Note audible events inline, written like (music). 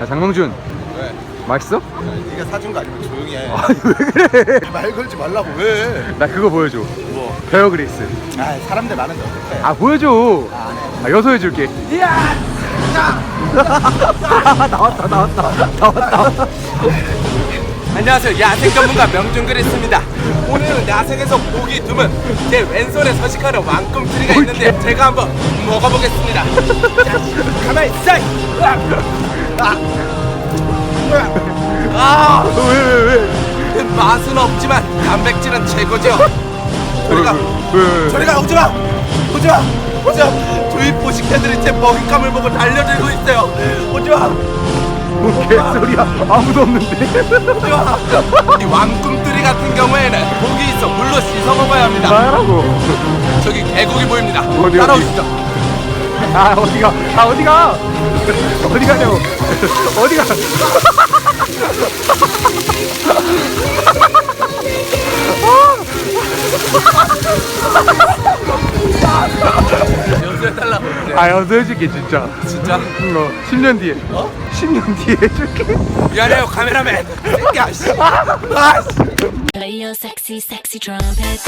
야 장명준 왜? 맛있어? 네가 사준 거 아니면 조용히 해. 아니 왜 그래 (laughs) 말 걸지 말라고 왜? 나 그거 보여줘 뭐? 베어 그리스 아 사람들 많은데 어떡해? 아 보여줘 아 여서 해줄게 (laughs) 나왔다 나왔다 나왔다 안녕하세요. 야생 전문가 명준그리스입니다. 오늘은 야생에서 보기 드문 제 왼손에 서식하는 왕꿈틀이가 있는데 제가 한번 먹어보겠습니다. (laughs) 아, 왜 왜 왜 맛은 없지만 단백질은 최고죠. 저리가, 왜? 저리가 오지 마! 오지 마! 오지 마! 주위 포식자들이 제 먹잇감을 보고 달려들고 있어요. 오지 마! 뭔 개소리야 아무도 없는데 이 왕꿈틀이 같은 경우에는 고기 있어 물로 씻어 먹어야 합니다. 나라고 저기 계곡이 보입니다. 어디, 어디? 따라오시죠. 아 어디가 아 어디가 어디 가냐고 어디 가 연수해달라고. 아 여서 해줄게 진짜 진짜? 어 10년 뒤에 어? 10년 뒤에 해줄게 미안해요, 카메라맨. 새끼야, (laughs) 씨. 아, 씨. Play your sexy, sexy trumpet.